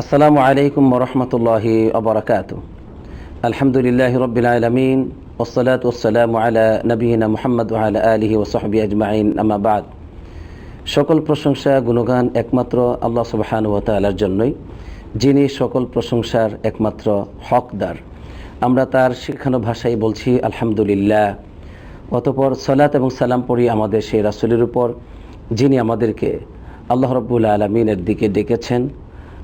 আসসালামু আলাইকুম রহমতুল্লাহি আবরকাত আলহামদুলিল্লাহ রবিল আলমিন ওসলাত ওসালাম আলা নবীনা মোহাম্মদ আলা আলহি ওসহবি আজমাইন আমাবাদ সকল প্রশংসা, গুণগান একমাত্র আল্লাহ সুবাহান ও তালার জন্যই, যিনি সকল প্রশংসার একমাত্র হকদার। আমরা তার শেখানো ভাষায় বলছি আলহামদুলিল্লাহ। অতপর সলাত এবং সালাম পড়ি আমাদের সেই রাসুলের উপর, যিনি আমাদেরকে আল্লাহ রব্বুল আলমিনের দিকে ডেকেছেন।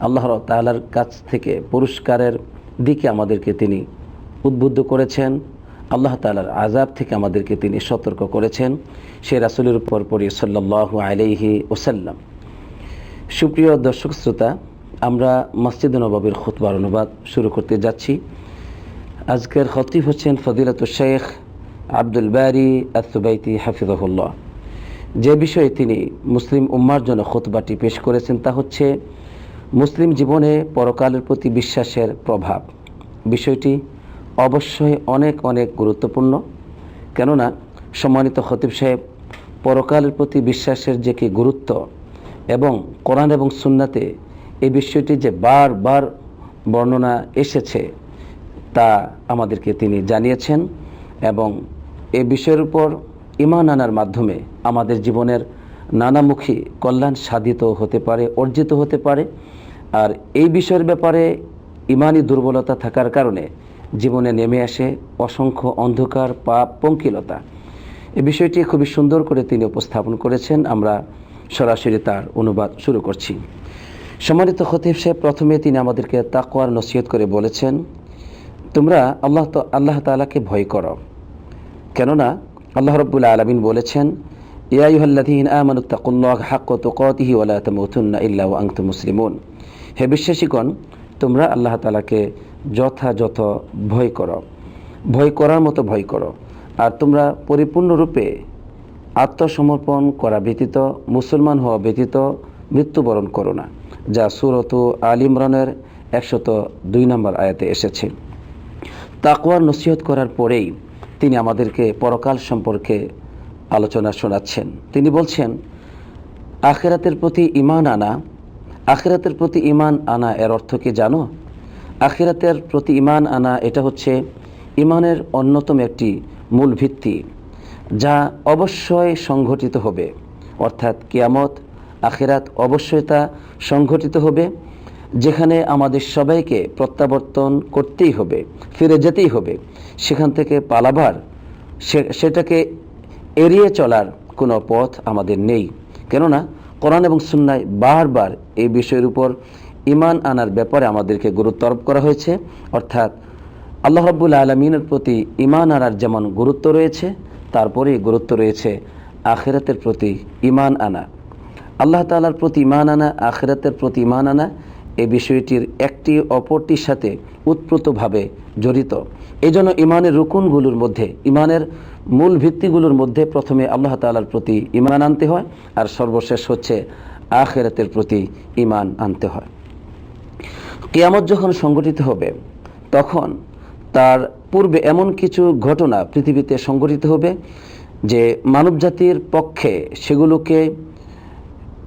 আল্লাহ তালার কাছ থেকে পুরস্কারের দিকে আমাদেরকে তিনি উদ্বুদ্ধ করেছেন। আল্লাহ তালার আজাব থেকে আমাদেরকে তিনি সতর্ক করেছেন সে রাসুলের উপর পড়ি সাল্লাহ আলাইহি ওসাল্লাম সুপ্রিয় দর্শক শ্রোতা, আমরা মসজিদ নবাবির খুতবার অনুবাদ শুরু করতে যাচ্ছি। আজকের খতিব হচ্ছেন ফদিলত শেখ আব্দুল বারি আসুবাইতি হাফিজহুল্লাহ। যে বিষয়ে তিনি মুসলিম উম্মার জন্য খুতবাটি পেশ করেছেন তা হচ্ছে মুসলিম জীবনে পরকালের প্রতি বিশ্বাসের প্রভাব। বিষয়টি অবশ্যই অনেক অনেক গুরুত্বপূর্ণ, কেননা সম্মানিত খতিব সাহেব, পরকালের প্রতি বিশ্বাসের যে কি গুরুত্ব এবং কোরআন এবং সুন্নাতে এই বিষয়টি যে বারবার বর্ণনা এসেছে, তা আমাদেরকে তিনি জানিয়েছেন এবং এ বিষয়ের উপর ইমান আনার মাধ্যমে আমাদের জীবনের নানামুখী কল্যাণ সাধিত হতে পারে, অর্জিত হতে পারে। আর এই বিষয়ের ব্যাপারে ইমানি দুর্বলতা থাকার কারণে জীবনে নেমে আসে অসংখ্য অন্ধকার, পাপ, পঙ্কিলতা। এই বিষয়টি খুবই সুন্দর করে তিনি উপস্থাপন করেছেন। আমরা সরাসরি তার অনুবাদ শুরু করছি। সম্মানিত খতিব সাহেব, প্রথমে তিনি আমাদেরকে তাকওয়ার নসিহত করে বলেছেন, তোমরা আল্লাহ আল্লাহ তালাকে ভয় করো। কেননা আল্লাহ রব্বুল আলমিন বলেছেন ইয়াইহল্লাদিন আমানুত্তাকুল্লাহ হাক্ক তোকতিহি ওলা তমুতুন্না ইল্লা আংতু মুসলিমুন। হে বিশ্বাসীগণ, তোমরা আল্লাহ তালাকে যথাযথ ভয় করো। ভয় করার মতো ভয় করো। আর তোমরা পরিপূর্ণরূপে আত্মসমর্পণ করা ব্যতীত, মুসলমান হওয়া ব্যতীত মৃত্যুবরণ করো না, যা সুরত আল ইমরানের একশত দুই নম্বর আয়াতে এসেছে। তাকওয়ার নসিহত করার পরেই তিনি আমাদেরকে পরকাল সম্পর্কে আলোচনা শোনাচ্ছেন। তিনি বলছেন, আখেরাতের প্রতি ইমান আনা আখেরাতের প্রতি ইমান আনা এর অর্থ কি জানো? আখেরাতের প্রতি ইমান আনা এটা হচ্ছে ইমানের অন্যতম একটি মূল ভিত্তি, যা অবশ্যই সংঘটিত হবে। অর্থাৎ কিয়ামত, আখেরাত অবশ্যই তা সংঘটিত হবে, যেখানে আমাদের সবাইকে প্রত্যাবর্তন করতেই হবে, ফিরে যেতেই হবে। সেখান থেকে পালাবার সেটাকে এড়িয়ে চলার কোনো পথ আমাদের নেই। কেননা কোরআন এবং সুন্নায় বারবার এই বিষয়ের উপর ইমান আনার ব্যাপারে আমাদেরকে গুরুত্ব আরোপ করা হয়েছে। অর্থাৎ আল্লাহ রব্বুল আলমিনের প্রতি ইমান আনার যেমন গুরুত্ব রয়েছে, তারপরেই গুরুত্ব রয়েছে আখেরাতের প্রতি ইমান আনা। আল্লাহ তালার প্রতি ইমান আনা, আখেরাতের প্রতি ইমান আনা, এই বিষয়টির একটি অপরটির সাথে উৎপ্রতভাবে জড়িত। এই জন্য ইমানের রুকুনগুলোর মধ্যে ইমানের মূল ভিত্তিগুলোর মধ্যে প্রথমে আল্লাহ তালার প্রতি ইমান আনতে হয় আর সর্বশেষ হচ্ছে আখেরাতের প্রতি ইমান আনতে হয়। কেয়ামত যখন সংগঠিত হবে, তখন তার পূর্বে এমন কিছু ঘটনা পৃথিবীতে সংগঠিত হবে যে মানবজাতির পক্ষে সেগুলোকে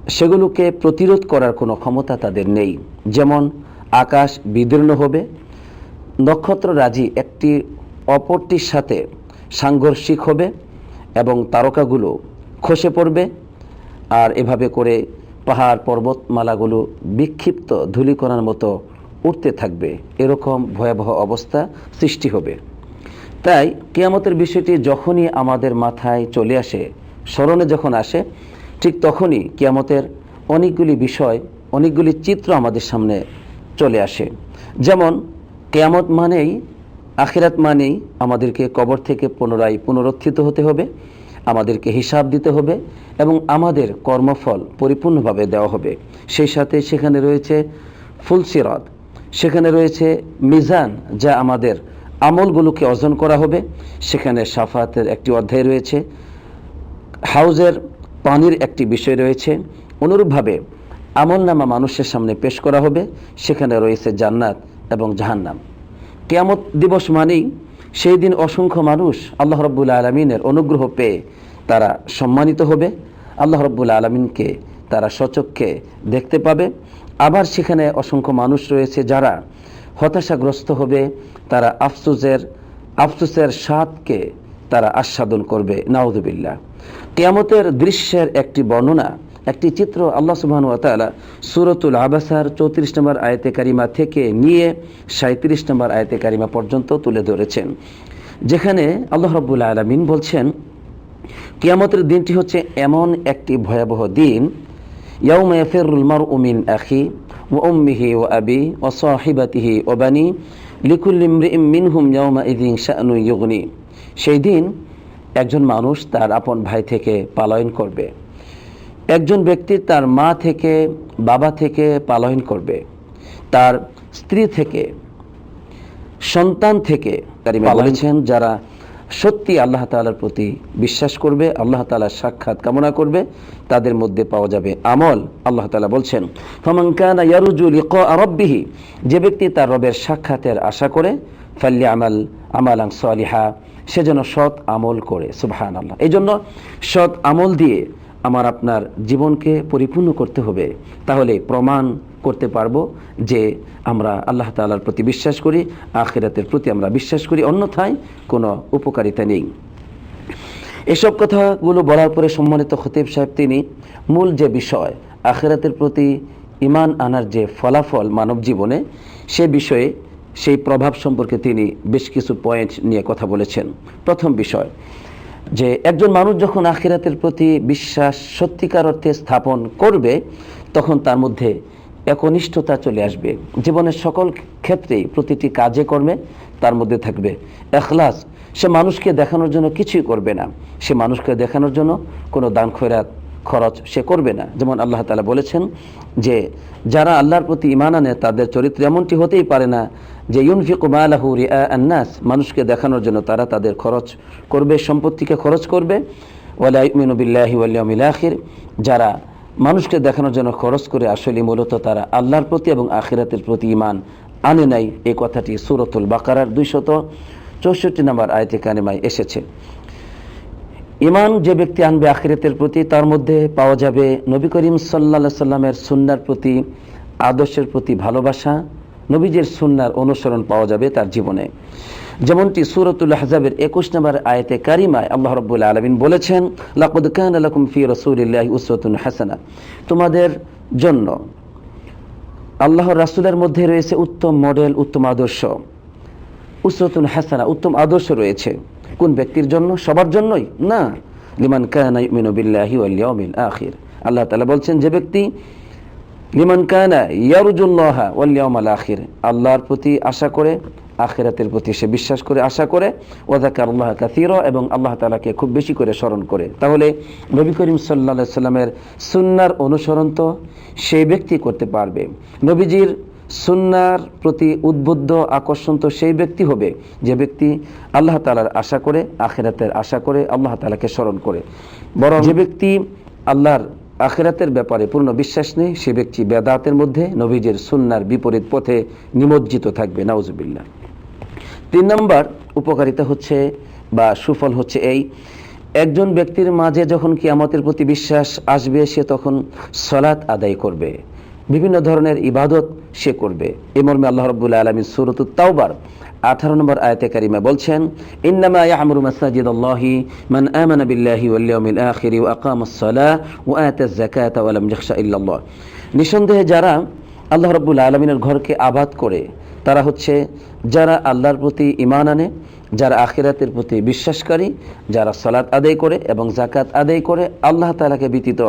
সেগুলোকে প্রতিরোধ করার কোনো ক্ষমতা তাদের নেই। যেমন আকাশ বিদীর্ণ হবে, নক্ষত্র রাজি একটি অপরটির সাথে সাংঘর্ষিক হবে এবং তারকাগুলো খসে পড়বে। আর এভাবে করে পাহাড় পর্বতমালাগুলো বিক্ষিপ্ত ধূলিকণার মতো উঠতে থাকবে। এরকম ভয়াবহ অবস্থা সৃষ্টি হবে। তাই কেয়ামতের বিষয়টি যখনই আমাদের মাথায় চলে আসে, স্মরণে যখন আসে, ঠিক তখনই কিয়ামতের অনেকগুলি বিষয়, অনেকগুলি চিত্র আমাদের সামনে চলে আসে। যেমন কেয়ামত মানেই আখিরাত মানেই আমাদেরকে কবর থেকে পুনরায় পুনরুত্থিত হতে হবে, আমাদেরকে হিসাব দিতে হবে এবং আমাদের কর্মফল পরিপূর্ণভাবে দেওয়া হবে। সেই সাথে সেখানে রয়েছে ফুলসিরত সেখানে রয়েছে মিজান যা আমাদের আমলগুলোকে অর্জন করা হবে। সেখানে সাফাতের একটি অধ্যায় রয়েছে, হাউজের পানির একটি বিষয় রয়েছে। অনুরূপভাবে আমলনামা মানুষের সামনে পেশ করা হবে, সেখানে রয়েছে জান্নাত এবং জাহান্নাম। কেয়ামত দিবস মানেই সেই দিন অসংখ্য মানুষ আল্লাহ রব্বুল আলমিনের অনুগ্রহ পেয়ে তারা সম্মানিত হবে। আল্লাহ রব্বুল আলমিনকে তারা সচক্ষে দেখতে পাবে। আবার সেখানে অসংখ্য মানুষ রয়েছে যারা হতাশাগ্রস্ত হবে। তারা আফসোসের আফসোসের স্বাদকে তারা আস্বাদন করবে। নাউদুবিল্লাহ কিয়ামতের দৃশ্যের একটি বর্ণনা একটি চিত্র আল্লাহ সুবহান ওয়া তাআলা আবাসার চৌত্রিশ নম্বর আয়তে কারিমা থেকে নিয়ে সাঁত্রিশ নম্বর আয়তে কারিমা পর্যন্ত তুলে ধরেছেন। যেখানে আল্লাহ রব্বুল আলমিন বলছেন, কিয়ামতের দিনটি হচ্ছে এমন একটি ভয়াবহ দিন। ইয়াউমা ইয়াফিরুল মারউ মিন আখি ওয়া উম্মিহি আবি ওয়া সাহিবাতিহি ওয়া বানি লিকুল্লি ইমরিইম মিনহুম ইয়াউমা ইযিন শা'নু ইউগনি। সেই দিন একজন মানুষ তার আপন ভাই থেকে পালায়ন করবে। একজন ব্যক্তি তার মা থেকে বাবা থেকে পালন করবে। তার স্ত্রী থেকে সন্তান থেকে বলেছেন যারা সত্যি আল্লাহ তাআলার প্রতি বিশ্বাস করবে আল্লাহ তাআলার সাক্ষাৎ কামনা করবে তাদের মধ্যে পাওয়া যাবে আমল। আল্লাহ তালা বলছেন ফামান কানা ইয়ারজু লিকা রাব্বিহি যে ব্যক্তি তার রবের সাক্ষাতের আশা করে ফাল্লি আমাল আমালান সালিহা সে যেন সৎ আমল করে। সুবহানাল্লাহ। এই জন্য সৎ আমল দিয়ে আমার আপনার জীবনকে পরিপূর্ণ করতে হবে। তাহলে প্রমাণ করতে পারব যে আমরা আল্লাহ তাআলার প্রতি বিশ্বাস করি, আখেরাতের প্রতি আমরা বিশ্বাস করি, অন্যথায় কোনো উপকারিতা নেই। এসব কথাগুলো বলার পরে সম্মানিত খতিব সাহেব, তিনি মূল যে বিষয়, আখেরাতের প্রতি ইমান আনার যে ফলাফল মানব জীবনে, সে বিষয়ে সেই প্রভাব সম্পর্কে তিনি বেশ কিছু পয়েন্ট নিয়ে কথা বলেছেন। প্রথম বিষয় যে একজন মানুষ যখন আখিরাতের প্রতি বিশ্বাস সত্যিকার অর্থে স্থাপন করবে, তখন তার মধ্যে একনিষ্ঠতা চলে আসবে। জীবনের সকল ক্ষেত্রেই প্রতিটি কাজে কর্মে তার মধ্যে থাকবে। এখলাস, সে মানুষকে দেখানোর জন্য কিছুই করবে না। সে মানুষকে দেখানোর জন্য কোনো দান খয়রাত খরচ সে করবে না। যেমন আল্লাহ তালা বলেছেন যে, যারা আল্লাহর প্রতি ইমান আনে, তাদের চরিত্র এমনটি হতেই পারে না যে ইউনফিক মালাহু রিয়া আন্নাস, মানুষকে দেখানোর জন্য তারা তাদের খরচ করবে, সম্পত্তিকে খরচ করবে। ওয়ালা ইউমিনু বিল্লাহি ওয়াল ইয়াউমিল আখির, যারা মানুষকে দেখানোর জন্য খরচ করে আসলে মূলত তারা আল্লাহর প্রতি এবং আখিরাতের প্রতি ইমান আনে নাই। এই কথাটি সুরতুল বাকারার দুইশত চৌষট্টি নম্বর আয়তে কানিমায় এসেছে। ইমান যে ব্যক্তি আনবে আখিরাতের প্রতি, তার মধ্যে পাওয়া যাবে নবী করিম সাল্লা সাল্লামের সুন্নার প্রতি আদর্শের প্রতি ভালোবাসা নবীজের সুন্নার অনুসরণ পাওয়া যাবে তার জীবনে। যেমনটি সুরতুল হাজাবের একুশ নম্বর আয়তে কারিমায় আল্লাহ রব্বুল আলমিন বলেছেন, লাকুদ কান আলাকুম ফি রসুলিল্লাহ উসরতুন হাসানা। তোমাদের জন্য আল্লাহর রাসুলের মধ্যে রয়েছে উত্তম মডেল, উত্তম আদর্শ। উসরতুন হাসানা, উত্তম আদর্শ রয়েছে। কোন ব্যক্তির জন্য? সবার জন্যই? না। লিমান কানা ইউমিনু বিল্লাহি ওয়াল আখির। আল্লাহ তালা বলছেন, যে ব্যক্তি আখির। আল্লাহর প্রতি আশা করে, আখিরাতের প্রতি সে বিশ্বাস করে, আশা করে। ওয়াজাকার আল্লাহ কাসির এবং আল্লাহ তালাকে খুব বেশি করে স্মরণ করে। তাহলে নবী করিম সাল্লা সাল্লামের সুন্নার অনুসরণ তো সেই ব্যক্তি করতে পারবে। নবীজির সুন্নার প্রতি উদ্বুদ্ধ আকর্ষণ তো সেই ব্যক্তি হবে, যে ব্যক্তি আল্লাহ তালার আশা করে, আখেরাতের আশা করে, আল্লাহ তালাকে স্মরণ করে। বরং যে ব্যক্তি আল্লাহর আখেরাতের ব্যাপারে পূর্ণ বিশ্বাস নেই। সে ব্যক্তি বেদাতের মধ্যে নবীজের সুন্নার বিপরীত পথে নিমজ্জিত থাকবে। নাউজবিল্লা তিন নম্বর উপকারিতা হচ্ছে বা সুফল হচ্ছে এই, একজন ব্যক্তির মাঝে যখন কিয়ামতের প্রতি বিশ্বাস আসবে, সে তখন সলাৎ আদায় করবে। বিভিন্ন ধরনের ইবাদত সে করবে। এ মর্মে আল্লাহ রব্বুল্লাহ আলমী সুরত তাওবার আঠারো নম্বর আয়তে কারিমা বলছেন, ইন্নামা ইয়ামুরু মাসাজিদ আল্লাহি মান আমানা বিল্লাহি ওয়াল ইয়াউমিল আখিরি ওয়া আকামাস সালাহ ওয়া আতাজ যাকাতা ওয়া লাম ইয়াখশা ইল্লাল্লাহ। নিঃসন্দেহে যারা আল্লাহ রব্বুল আলমিনের ঘরকে আবাদ করে, তারা হচ্ছে যারা আল্লাহর প্রতি ইমান আনে যারা আখিরাতের প্রতি বিশ্বাসকারী, যারা সালাত আদায় করে এবং জাকাত আদায় করে, আল্লাহ তালাকে ব্যতীত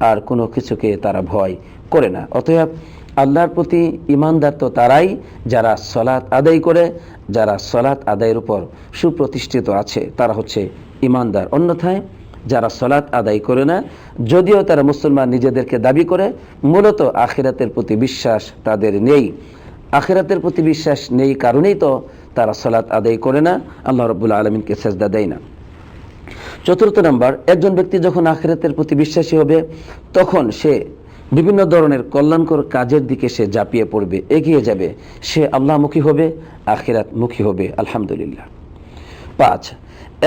আর কোনো কিছুকে তারা ভয় করে না। অতএব আল্লাহর প্রতি ইমানদার তো তারাই, যারা সলাৎ আদায় করে, যারা সলাৎ আদায়ের উপর সুপ্রতিষ্ঠিত আছে, তারা হচ্ছে ইমানদার অন্যথায় যারা সলাৎ আদায় করে না, যদিও তারা মুসলমান নিজেদেরকে দাবি করে, মূলত আখিরাতের প্রতি বিশ্বাস তাদের নেই। আখিরাতের প্রতি বিশ্বাস নেই কারণেই তো তারা সলাৎ আদায় করে না, আল্লাহ রব্বুল্লা আলমিনকে সেজদা দেয় না। চতুর্থ নম্বর, একজন ব্যক্তি যখন আখেরাতের প্রতি বিশ্বাসী হবে, তখন সে বিভিন্ন ধরনের কল্যাণকর কাজের দিকে সে ঝাঁপিয়ে পড়বে, এগিয়ে যাবে। সে আল্লাহমুখী হবে, আখিরাতমুখী হবে, আলহামদুলিল্লাহ। পাঁচ,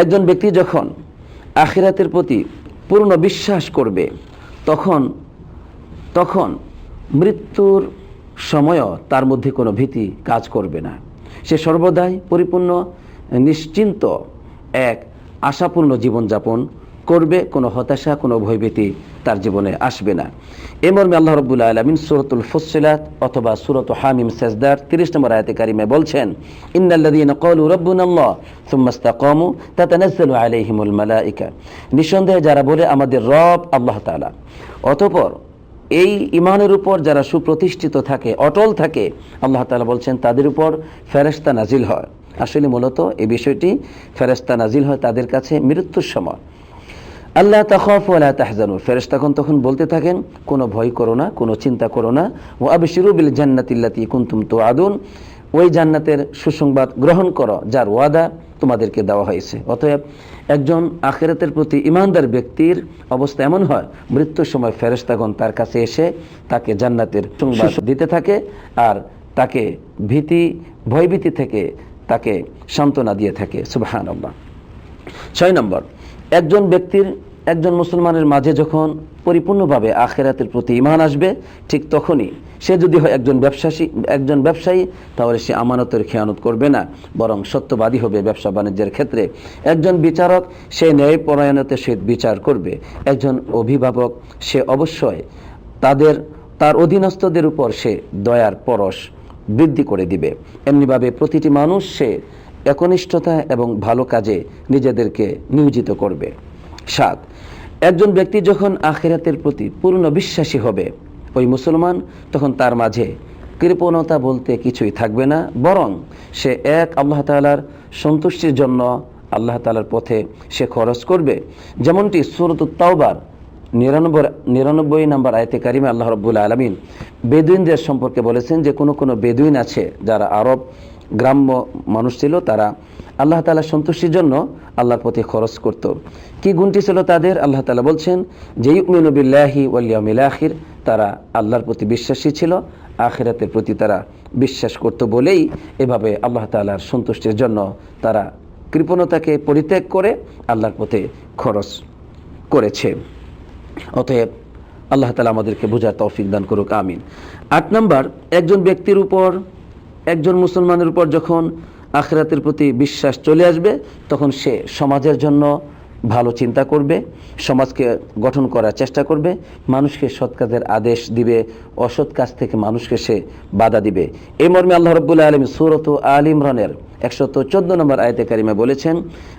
একজন ব্যক্তি যখন আখিরাতের প্রতি পূর্ণ বিশ্বাস করবে, তখন তখন মৃত্যুর সময়ও তার মধ্যে কোনো ভীতি কাজ করবে না। সে সর্বদাই পরিপূর্ণ, নিশ্চিন্ত এক আশাপূর্ণ জীবনযাপন করবে, কোনো হতাশা, কোনো ভয়ভীতি তার জীবনে আসবে না। এ মর্মে আল্লাহ রব্বুল্লাহ আলমিন সুরতুল ফুসিলাত অথবা সুরত হামিম সেজদার তিরিশ নম্বর আয়তে কারিমে বলছেন ইন্নাল্লাযীনা ক্বালু রাব্বুনাল্লাহ সুম্মা ইসতাকামু তাতানাজ্জালু আলাইহিমুল মালাইকা। নিঃসন্দেহে যারা বলে আমাদের রব আল্লাহ তাআলা, অতঃপর এই ইমানের উপর যারা সুপ্রতিষ্ঠিত থাকে, অটল থাকে, আল্লাহ তালা বলছেন, তাদের উপর ফেরেশতা নাজিল হয়। আসলে মূলত এই বিষয়টি ফেরেশতা নাজিল হয় তাদের কাছে মৃত্যুর সময়। আল্লাহ তাখফ ওয়ালা তাহজানু। ফেরেশতাগণ তখন বলতে থাকেন, কোনো ভয় করো না, কোনো চিন্তা করো না। ও আবিশিরু বিল জান্নাতিল্লাতি কুনতুম তুআদুন। ওই জান্নাতের সুসংবাদ গ্রহণ করো, যার ওয়াদা তোমাদেরকে দেওয়া হয়েছে। অতএব একজন আখেরাতের প্রতি ইমানদার ব্যক্তির অবস্থা এমন হয় মৃত্যুর সময় ফেরেশতাগণ তার কাছে এসে তাকে জান্নাতের সংবাদ দিতে থাকে আর তাকে ভীতি ভয়ভীতি থেকে তাকে সান্ত্বনা দিয়ে থাকে। সুবহানাল্লাহ। ছয় নম্বর একজন ব্যক্তির একজন মুসলমানের মাঝে যখন পরিপূর্ণভাবে আখেরাতের প্রতি ইমান আসবে ঠিক তখনই সে যদি হয় একজন ব্যবসায়ী একজন ব্যবসায়ী, তাহলে সে আমানতের খেয়ানত করবে না, বরং সত্যবাদী হবে ব্যবসা বাণিজ্যের ক্ষেত্রে। একজন বিচারক, সে ন্যায় পরায়ণতের সহিত বিচার করবে। একজন অভিভাবক, সে অবশ্যই তাদের, তার অধীনস্থদের উপর সে দয়ার পরশ বৃদ্ধি করে দিবে। এমনিভাবে প্রতিটি মানুষ সে একনিষ্ঠতা এবং ভালো কাজে নিজেদেরকে নিয়োজিত করবে। সাত, একজন ব্যক্তি যখন আখেরাতের প্রতি পূর্ণ বিশ্বাসী হবে ওই মুসলমান তখন তার মাঝে কৃপণতা বলতে কিছুই থাকবে না, বরং সে এক আল্লাহ তালার সন্তুষ্টির জন্য আল্লাহ তালার পথে সে খরচ করবে। যেমনটি সুরত তাওবার নিরানব্বই নিরানব্বই নম্বর আয়তে কারিমে আল্লাহ রব্বুল আলমিন বেদুইনদের সম্পর্কে বলেছেন যে কোনো কোনো বেদুইন আছে যারা আরব গ্রাম্য মানুষ ছিল, তারা আল্লাহ তালার সন্তুষ্টির জন্য আল্লাহর প্রতি খরচ করত। কি গুণটি ছিল তাদের? আল্লাহ তালা বলছেন, যে ইউমিনবিল্লাহি ওয়ালিয়ামিল আখির তারা আল্লাহর প্রতি বিশ্বাসী ছিল, আখেরাতের প্রতি তারা বিশ্বাস করত বলেই এভাবে আল্লাহ তালার সন্তুষ্টির জন্য তারা কৃপণতাকে পরিত্যাগ করে আল্লাহর পথে খরচ করেছে। অতএব আল্লাহ তালা আমাদেরকে বোঝার তৌফিক দান করুক, আমিন। আট নম্বর, একজন ব্যক্তির উপর, একজন মুসলমানের উপর যখন আখরাতের প্রতি বিশ্বাস চলে আসবে, তখন সে সমাজের জন্য ভালো চিন্তা করবে, সমাজকে গঠন করার চেষ্টা করবে, মানুষকে সৎ কাজের আদেশ দিবে, অসৎ কাজ থেকে মানুষকে সে বাধা দিবে। এই মর্মে আল্লাহ রব্বুল্লাহ আলম সুরত আল ইমরানের একশত চোদ্দ নম্বর আয়তে কারিমে বলেছেন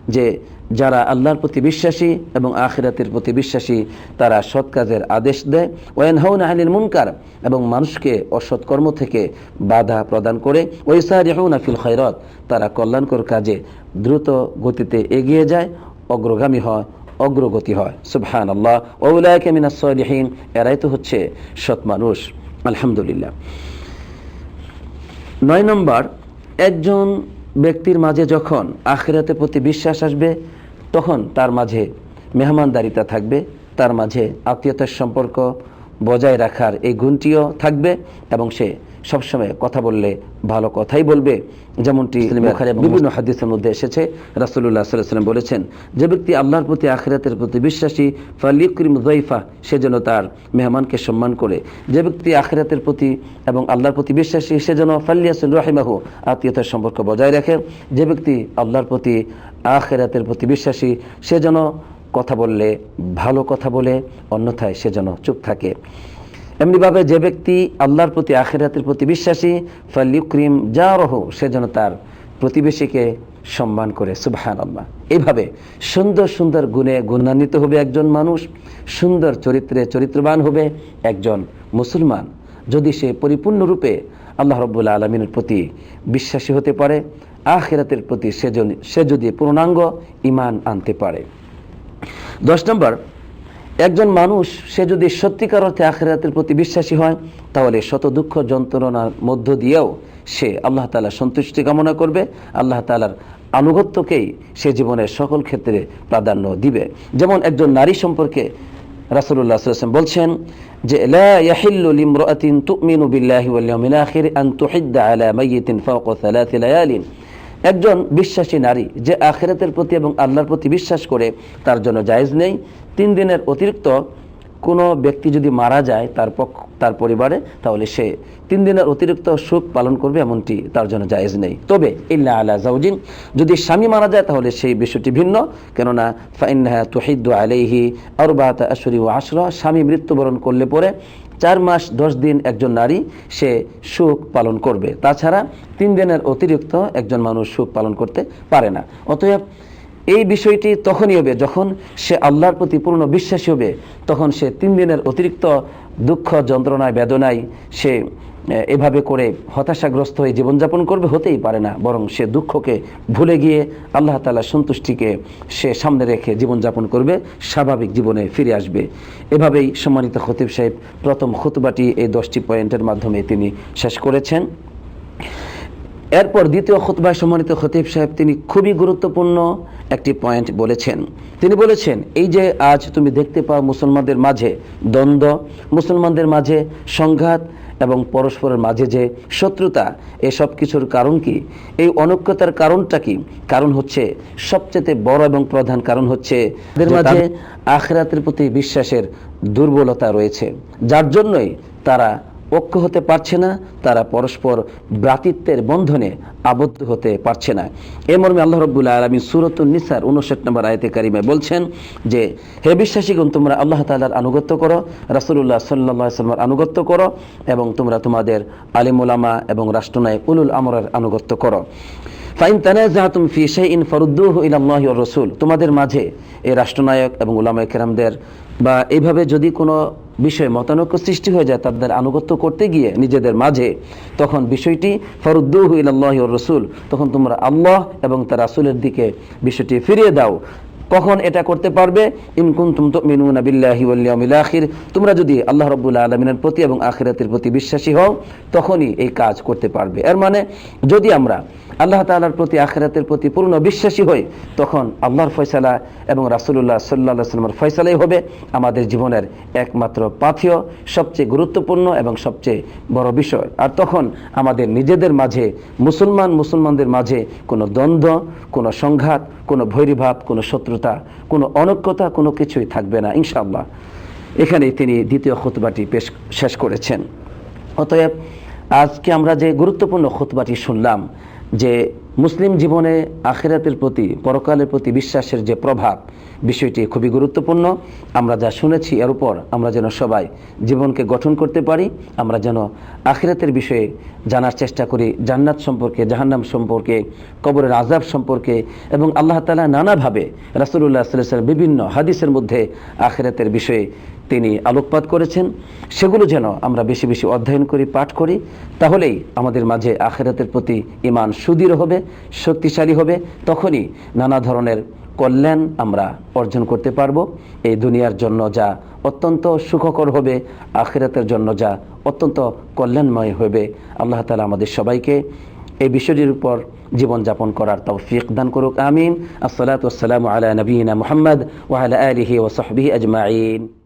যে, যারা আল্লাহর প্রতি বিশ্বাসী এবং আখিরাতের প্রতি বিশ্বাসী, তারা সৎ কাজের আদেশ দেয়। ওয়েন হাউন আহলিল মুনকার এবং মানুষকে অসৎ কর্ম থেকে বাধা প্রদান করে। ওইসারিহুনা ফিল খৈরত তারা কল্যাণকর কাজে দ্রুত গতিতে এগিয়ে যায়। অগ্রগামী হয়, অগ্রগতি হয়। সুবহান আল্লাহ মিনাস এরাই তো হচ্ছে সৎ মানুষ। আলহামদুলিল্লাহ। নয় নম্বর, একজন ব্যক্তির মাঝে যখন আখিরাতের প্রতি বিশ্বাস আসবে, তখন তার মাঝে মেহমানদারিতা থাকবে, তার মাঝে আত্মীয়তার সম্পর্ক বজায় রাখার এই গুণটিও থাকবে এবং সে সবসময় কথা বললে ভালো কথাই বলবে। যেমনটি বিভিন্ন হাদিসের মধ্যে এসেছে। আলাইহি ওয়াসাল্লাম বলেছেন যে ব্যক্তি আল্লাহর প্রতি আখিরাতের প্রতি বিশ্বাসী ফালিউকরিম যাইফা সে যেন তার মেহমানকে সম্মান করে। যে ব্যক্তি আখিরাতের প্রতি এবং আল্লাহর প্রতি বিশ্বাসী সে যেন ফালিয়াসুল রাহিমাহু আত্মীয়তার সম্পর্ক বজায় রাখে। যে ব্যক্তি আল্লাহর প্রতি আখেরাতের প্রতি বিশ্বাসী সে যেন কথা বললে ভালো কথা বলে অন্যথায় সে যেন চুপ থাকে। এমনিভাবে যে ব্যক্তি আল্লাহর প্রতি আখেরাতের প্রতি বিশ্বাসী, ফালিউক্রিম যা রহ সে যেন তার প্রতিবেশীকে সম্মান করে সুবহান আল্লাহ এইভাবে সুন্দর সুন্দর গুণে গুণান্বিত হবে একজন মানুষ, সুন্দর চরিত্রে চরিত্রবান হবে একজন মুসলমান। যদি সে পরিপূর্ণরূপে আল্লাহ রব্বুল্লা আলমিনের প্রতি বিশ্বাসী হতে পারে, আখেরাতের প্রতি সে যদি পূর্ণাঙ্গ ইমান আনতে পারে। দশ নম্বর একজন মানুষ, সে যদি সত্যিকার অর্থে আখেরাতের প্রতি বিশ্বাসী হয়, তাহলে শত দুঃখ যন্ত্রণার মধ্য দিয়েও সে আল্লাহ তালার সন্তুষ্টি কামনা করবে। আল্লাহ তালার আনুগত্যকেই সে জীবনের সকল ক্ষেত্রে প্রাধান্য দিবে। যেমন একজন নারী সম্পর্কে আলাইহি ওয়াসাল্লাম বলছেন যে আলা একজন বিশ্বাসী নারী যে আখেরাতের প্রতি এবং আল্লাহর প্রতি বিশ্বাস করে, তার জন্য জায়েজ নেই। তিন দিনের অতিরিক্ত কোনো ব্যক্তি যদি মারা যায় তার পক্ষ, তার পরিবারে, তাহলে সে তিন দিনের অতিরিক্ত সুখ পালন করবে, এমনটি তার জন্য জায়েজ নেই। তবে, ইল্লা আলা জাউজিন যদি স্বামী মারা যায়, তাহলে সেই বিষয়টি ভিন্ন। কেননা, ফাইন্নাহা তুহিদ্দু আলাইহি আরবাত আশরি ও আশরা, স্বামী মৃত্যুবরণ করলে পরে চার মাস দশ দিন একজন নারী সে সুখ পালন করবে। তাছাড়া তিন দিনের অতিরিক্ত একজন মানুষ সুখ পালন করতে পারে না। অতএব এই বিষয়টি তখনই হবে যখন সে আল্লাহর প্রতি পূর্ণ বিশ্বাসী হবে, তখন সে তিন দিনের অতিরিক্ত দুঃখ, যন্ত্রণায়, বেদনায় সে এভাবে করে হতাশাগ্রস্ত হয়ে জীবনযাপন করবে, হতেই পারে না। বরং সে দুঃখকে ভুলে গিয়ে আল্লাহ তালা সন্তুষ্টিকে সে সামনে রেখে জীবনযাপন করবে, স্বাভাবিক জীবনে ফিরে আসবে। এভাবেই সম্মানিত খতিব সাহেব প্রথম খুতবাটি এই দশটি পয়েন্টের মাধ্যমে তিনি শেষ করেছেন। এরপর দ্বিতীয় খুতবায় সম্মানিত খতিব সাহেব তিনি খুবই গুরুত্বপূর্ণ একটি পয়েন্ট বলেছেন। তিনি বলেছেন এই যে আজ তুমি দেখতে পাও মুসলমানদের মাঝে দ্বন্দ্ব মুসলমানদের মাঝে সংঘাত এবং পরস্পরের মাঝে যে শত্রুতা এসব কিছুর কারণ কি? এই অনৈক্যতার কারণটা কি? কারণ হচ্ছে সবচেয়ে বড় এবং প্রধান কারণ হচ্ছে এদের মাঝে আখরাতের প্রতি বিশ্বাসের দুর্বলতা রয়েছে। যার জন্যই তারা ঐক্য হতে পারছে না, তারা পরস্পর ভ্রাতৃত্বের বন্ধনে আবদ্ধ হতে পারছে না। এ মর্মে আল্লাহ রব্বুল্লাহ আলমী সুরতুল নিসার উনষাট নম্বর আয়তে কারিমায় বলছেন যে, হে বিশ্বাসীগণ, তোমরা আল্লাহ তালার আনুগত্য করো রাসুল্লাহ সাল্লাহ আনুগত্য করো এবং তোমরা তোমাদের আলিমুলামা এবং রাষ্ট্রনায়ক উলুল আমরের আনুগত্য করো। ফাইন তানাজাহাতুম ফি শাইইন ফারুদ্দুহু ইলাল্লাহি ওয়ার রাসূল, তোমাদের মাঝে এই রাষ্ট্রনায়ক এবং উলামায়ে কেরামদের বা এইভাবে যদি কোনো বিষয়ে মতানৈক্য সৃষ্টি হয়ে যায় তাদের আনুগত্য করতে গিয়ে নিজেদের মাঝে। তখন বিষয়টি ফরুদ্দুহু ইলাল্লাহি ওয়ার রাসূল, তখন তোমরা আল্লাহ এবং তার রাসূলের দিকে বিষয়টি ফিরিয়ে দাও। কখন এটা করতে পারবে? ইন কুনতুম তুমিনুনা বিল্লাহি ওয়াল ইয়াউমিল আখির, তোমরা যদি আল্লাহ রাব্বুল আলামিনের প্রতি এবং আখিরাতের প্রতি বিশ্বাসী হও, তখনই এই কাজ করতে পারবে। এর মানে যদি আমরা আল্লাহ তাআলার প্রতি আখেরাতের প্রতি পূর্ণ বিশ্বাসী হই তখন আল্লাহর ফয়সালা এবং রাসূলুল্লাহ সাল্লাল্লাহু আলাইহি সাল্লামের ফয়সালাই হবে আমাদের জীবনের একমাত্র পাথেয়, সবচেয়ে গুরুত্বপূর্ণ এবং সবচেয়ে বড় বিষয়। আর তখন আমাদের নিজেদের মাঝে, মুসলমান মুসলমানদের মাঝে কোনো দ্বন্দ্ব, কোনো সংঘাত, কোনো ভৈরীভাব, কোনো শত্রুতা, কোনো অনৈক্যতা, কোনো কিছুই থাকবে না, ইনশাআল্লাহ। এখানেই তিনি দ্বিতীয় খুতবাটি পেশ, শেষ করেছেন। অতএব আজকে আমরা যে গুরুত্বপূর্ণ খুতবাটি শুনলাম যে মুসলিম জীবনে আখিরাতের প্রতি, পরকালের প্রতি বিশ্বাসের যে প্রভাব, বিষয়টি খুবই গুরুত্বপূর্ণ। আমরা যা শুনেছি এর উপর আমরা যেন সবাই জীবনকে গঠন করতে পারি, আমরা যেন আখিরাতের বিষয়ে জানার চেষ্টা করি, জান্নাত সম্পর্কে, জাহান্নাম সম্পর্কে, কবরের আজাব সম্পর্কে এবং আল্লাহ তালা নানাভাবে রাসুল্লাহ বিভিন্ন হাদিসের মধ্যে আখিরাতের বিষয়ে তিনি আলোকপাত করেছেন, সেগুলো যেন আমরা বেশি বেশি অধ্যয়ন করি, পাঠ করি, তাহলেই আমাদের মাঝে আখেরাতের প্রতি ইমান সুদৃঢ় হবে, শক্তিশালী হবে, তখনই নানা ধরনের কল্যাণ আমরা অর্জন করতে পারব। এই দুনিয়ার জন্য যা অত্যন্ত সুখকর হবে, আখেরাতের জন্য যা অত্যন্ত কল্যাণময় হবে, আল্লাহ তালা আমাদের সবাইকে এই বিষয়টির উপর জীবনযাপন করার তৌফিক দান করুক, আমিন। আসসালাতু আলা নবীনা মোহাম্মদ ওয়া আলা আলিহি ওয়া সাহবিহি আজমাইন।